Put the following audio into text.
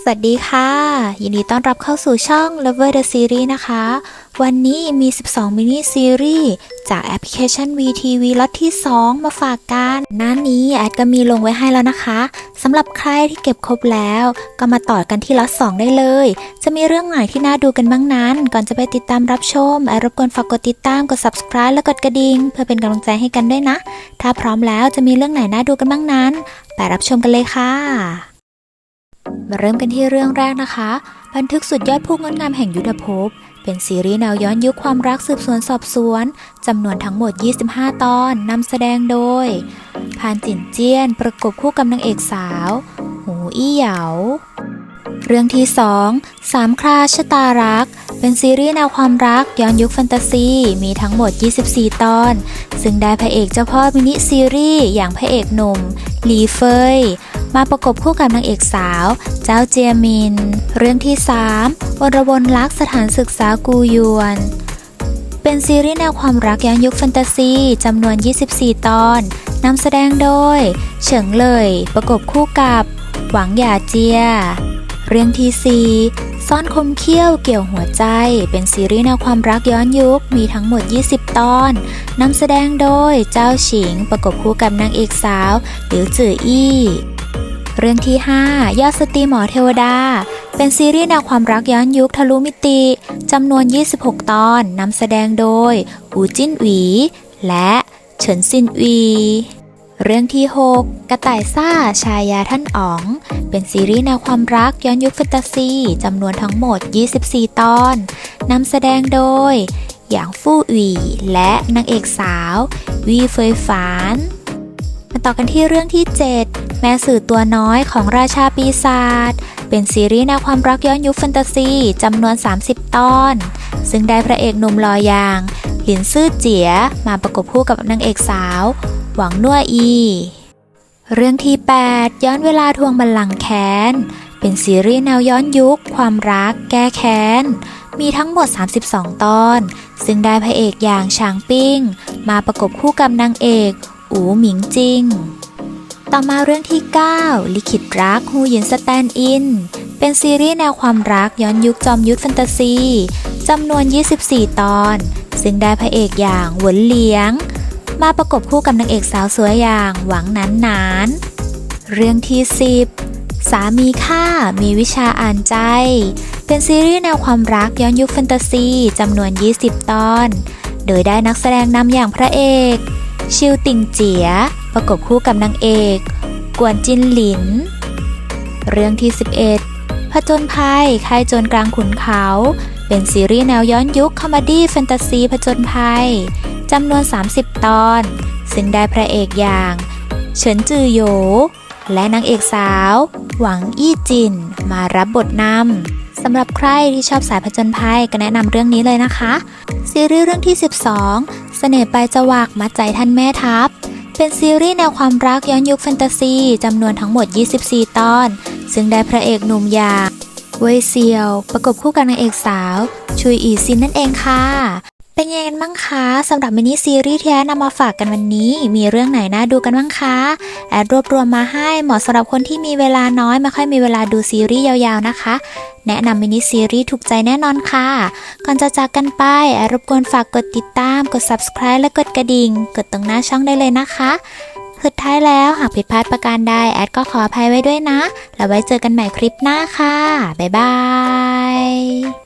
สวัสดีค่ะ ยินดีต้อนรับเข้าสู่ช่อง Lover the Series นะคะ วันนี้มี 12 มินิซีรีส์จากแอปพลิเคชัน VTV ล็อตที่ 2 มาฝากกันน้านี้แอดก็มีลงไว้ให้แล้วนะคะสำหรับใครที่เก็บครบแล้ว ก็มาต่อกันที่ล็อต2 ได้เลย จะมีเรื่องไหนที่น่าดูกันบ้างนั้น ก่อนจะไปติดตามรับชมแอดรบกวนฝากกดติดตามกด subscribe และกดกระดิ่งเพื่อเป็นกำลังใจให้กันด้วยนะ ถ้าพร้อมแล้วจะมีเรื่องไหนน่าดูกันบ้างนั้น ไปรับชมกันเลยค่ะ มาเริ่มกันที่เรื่องแรกนะคะ บันทึกสุดยอดผู้งดงามแห่งยุทธภพ เป็นซีรีส์แนวย้อนยุคความรักสืบสวนสอบสวนจำนวนทั้งหมด 25 ตอนนำแสดงโดย พานจินเจียน ประกบคู่กับนางเอกสาว หูอี้เหยาเรื่องที่ 2 สามคราชะตารัก เป็นซีรีส์แนวความรักย้อนยุคแฟนตาซี มีทั้งหมด 24 ตอน ซึ่งได้พระเอกเจ้าพ่อมินิซีรีส์อย่างพระเอกหนุ่ม หลีเฟย มาประกบคู่กับนางเอกสาว เจ้าเจียมิน เรื่องที่3วรวนรักสถานศึกษากูยวน เป็นซีรีส์แนวความรักย้อนยุคแฟนตาซีจำนวน 24 ตอนนำแสดงโดย เฉิงเลย ประกบคู่กับ หวังหยาเจีย เรื่องที่ 4 ซ่อนคมเขี้ยวเกี่ยวหัวใจ เป็นซีรีส์แนวความรักย้อนยุคมีทั้งหมด 20 ตอนนำแสดงโดยเจ้าฉิงประกบคู่กับนางเอกสาวหลิวจืออี้ เรื่องที่ 5 ยอดสตรีหมอเทวดา เป็นซีรีส์แนวความรักย้อนยุคทะลุมิติจำนวน 26 ตอนนำแสดงโดย อูจิ้นหวี และเฉินซินวี เรื่องที่ 6 กระต่ายซ่าชายาท่านอ๋อง เป็นซีรีส์แนวความรักย้อนยุคแฟนตาซีจำนวนทั้งหมด 24 ตอนนำแสดงโดย หยางฟู่หวี และนางเอกสาว วีเฟยฝาน มาต่อกันที่เรื่องที่ 7 แม่สื่อตัวน้อยของราชาปีศาจเป็นซีรีส์แนวความรักย้อนยุคแฟนตาซีจำนวน 30 ตอน ซึ่งได้พระเอกหนุ่มลออย่าง หลินซื่อเจียมาประกบคู่กับนางเอกสาว หวังนัวอี เรื่องที่ 8 ย้อนเวลาทวงบัลลังก์แค้น เป็นซีรีส์แนวย้อนยุค ความรัก แก้แค้น มีทั้งหมด 32 ตอน ซึ่งได้พระเอกอย่างชางปิ้ง มาประกบคู่กับนางเอก อูหมิงจิง ต่อมาเรื่องที่ 9 ลิขิตรักฮูหยินสแตนอิน เป็นซีรีส์แนวความรักย้อนยุคจอมยุทธแฟนตาซีจำนวน 24 ตอน ซึ่งได้พระเอกอย่างหวนเหลียง มาประกบคู่กับนางเอกสาวสวยอย่างหวังนานนาน เรื่องที่ 10 สามีข้ามีวิชาอ่านใจ เป็นซีรีส์แนวความรักย้อนยุคแฟนตาซีจำนวน 20 ตอน โดยได้นักแสดงนำอย่างพระเอก ชิวติงเจีย ประกบคู่กับนางเอก กวนจินหลิน เรื่องที่ 11ผจญภัยค่ายโจรกลางขุนเขา เป็นซีรีส์แนวย้อนยุคคอมดี้แฟนตาซีผจญภัยจำนวน 30 ตอน ซึ่งได้พระเอกอย่าง เฉินจือโย และนางเอกสาว หวังอี้จินมารับบทนำ สำหรับใครที่ชอบสายผจญภัยก็แนะนำเรื่องนี้เลยนะคะ ซีรีส์เรื่องที่ 12 เสน่ห์ปลายจวักมัดใจท่านแม่ทัพ เป็นซีรีส์แนวความรักย้อนยุคแฟนตาซีจำนวนทั้งหมด 24 ตอน ซึ่งได้พระเอกหนุ่มยาเว่ยเซียว ประกบคู่กับนางเอกสาว ชุยอีซินนั่นเองค่ะ เป็นยังไงกันบ้างคะสำหรับมินิซีรีส์ที่แอดนำมาฝากกันวันนี้ มีเรื่องไหนน่าดูกันบ้างคะแอดรวบรวมมาให้เหมาะสำหรับคนที่มีเวลาน้อยไม่ค่อยมีเวลาดูซีรีส์ยาวๆนะคะ แนะนำมินิซีรีส์ถูกใจแน่นอนค่ะ ก่อนจะจากกันไปแอดรบกวนฝากกดติดตาม กด subscribe และกดกระดิ่ง กดตรงหน้าช่องได้เลยนะคะสุดท้ายแล้วหากผิดพลาดประการใดแอดก็ขออภัยไว้ด้วยนะ แล้วไว้เจอกันใหม่คลิปหน้าค่ะบ๊ายบาย